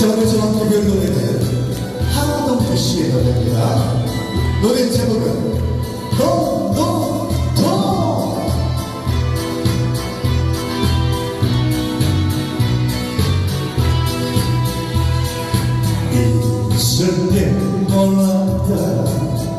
저와 함께 볼 노래는 하동규 씨의 노래입니다. 노래 제목은 동동 동! 있을 때 몰랐다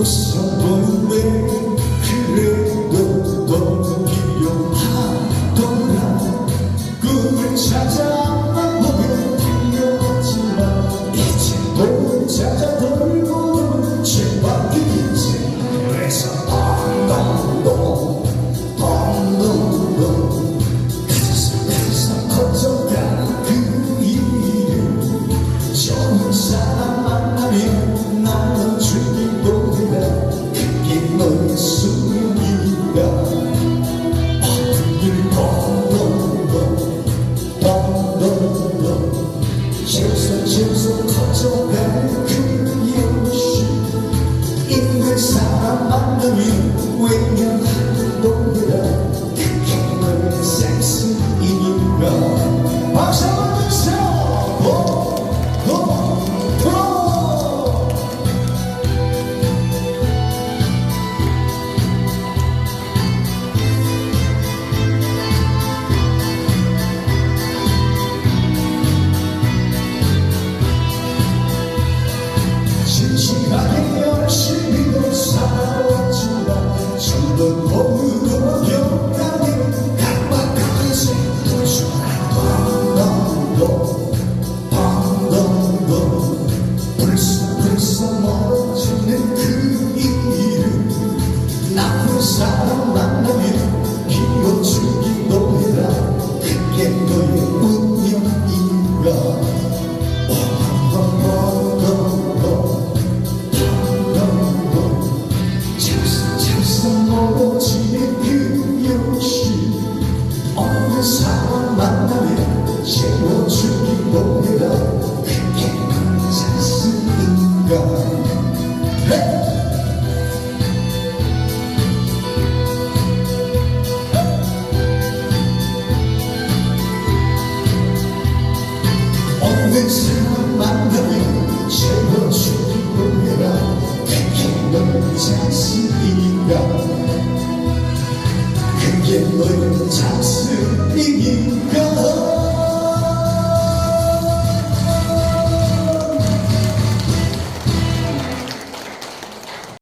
웃어보는데 그래도 돈 필요하더라 찾아 보면 필요하지만 이제 돈 찾아 동네다 그게 너의 센스이니까 박수 한번 주세요 그게 그 없는 사람 만나면 채워주기로 해라 그게 너의 찬스이니까 그게 너의 찬스이니까